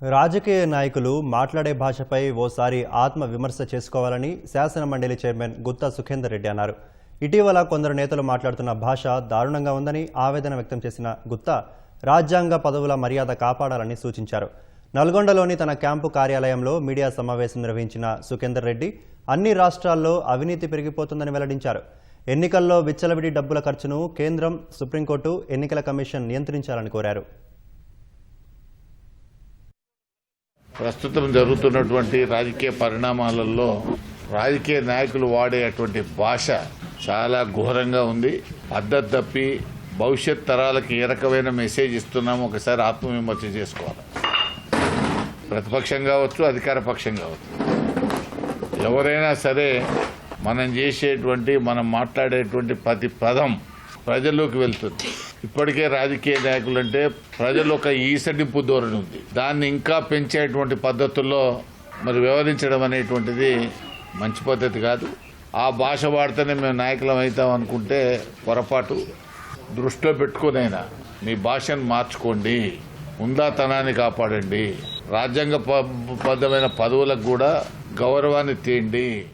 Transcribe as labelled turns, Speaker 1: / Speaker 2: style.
Speaker 1: రాజకీయ నాయకులు మాట్లాడే భాషపై ఓసారి ఆత్మ విమర్శ చేసుకోవాలని శాసన మండలి చైర్మన్ గుత్తా సుఖేందర్ రెడ్డి అన్నారు. ఇటీవల కొందరు నేతలు మాట్లాడుతున్న భాష దారుణంగా ఉందని ఆవేదన వ్యక్తం చేసిన గుత్తా రాజ్యాంగ పదవుల మర్యాద కాపాడాలని సూచించారు. నల్గొండలోని తన క్యాంపు కార్యాలయంలో మీడియా సమావేశం నిర్వహించిన సుఖేందర్ రెడ్డి అన్ని రాష్ట్రాల్లో అవినీతి పెరిగిపోతుందని వెల్లడించారు. ఎన్నికల్లో విచ్చలవిడి డబ్బుల ఖర్చును కేంద్రం సుప్రీంకోర్టు ఎన్నికల కమిషన్ నియంత్రించాలని కోరారు.
Speaker 2: ప్రస్తుతం జరుగుతున్నటువంటి రాజకీయ పరిణామాలలో రాజకీయ నాయకులు వాడేటువంటి భాష చాలా ఘోరంగా ఉంది. పద్ధతి తప్పి భవిష్యత్ తరాలకు ఏ రకమైన మెసేజ్ ఇస్తున్నామో. ఒకసారి ఆత్మవిమర్శ చేసుకోవాలి. ప్రతిపక్షం కావచ్చు అధికార పక్షం కావచ్చు. ఎవరైనా సరే మనం చేసేటువంటి మనం మాట్లాడేటువంటి ప్రతి పదం ప్రజల్లోకి వెళ్తుంది. ఇప్పటికే రాజకీయ నాయకులంటే ప్రజలు ఒక ఈసడింపు ధోరణి ఉంది. దాన్ని ఇంకా పెంచేటువంటి పద్ధతుల్లో మరి వ్యవహరించడం అనేటువంటిది మంచి పద్ధతి కాదు. ఆ భాష వాడితేనే మేము నాయకులం అవుతాం అనుకుంటే పొరపాటు. దృష్టిలో పెట్టుకునైనా మీ భాషను మార్చుకోండి. ఉందాతనాన్ని కాపాడండి. రాజ్యాంగ ప- పదవులకు కూడా గౌరవాన్ని తీయండి.